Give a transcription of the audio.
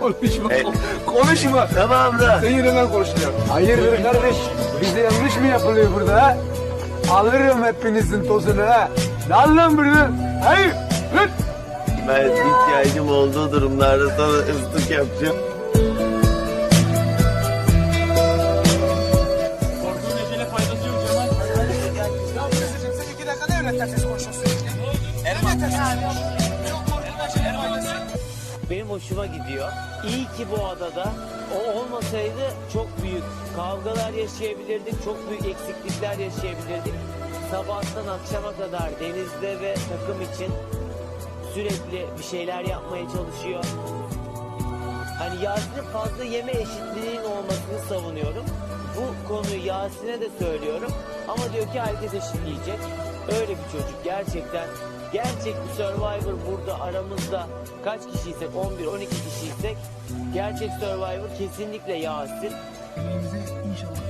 Konuşma. E- Konuşma. Tamam da. Sen yine ben konuşacağım. Hayırdır kardeş? Bizde yanlış mı yapılıyor burada ha? Alırım hepinizin tozunu ha. Lan lan buradan. Hayır. Lan. Ben ihtiyacım olduğu durumlarda sana ıslık yapacağım. Sen iki dakika ne öyle tersiz konuşuyorsun? Elma tersiz. Benim hoşuma gidiyor. İyi ki bu adada o olmasaydı çok büyük kavgalar yaşayabilirdik, çok büyük eksiklikler yaşayabilirdik. Sabahtan akşama kadar denizde ve takım için sürekli bir şeyler yapmaya çalışıyor. Hani Yasin'in fazla yeme eşitliğinin olmasını savunuyorum. Bu konuyu Yasin'e de söylüyorum. Ama diyor ki herkes eşit yiyecek. Öyle bir çocuk gerçekten. Gerçek bir Survivor burada aramızda kaç kişiysek 11-12 kişiysek gerçek Survivor kesinlikle Yasin. Emeğimize inşallah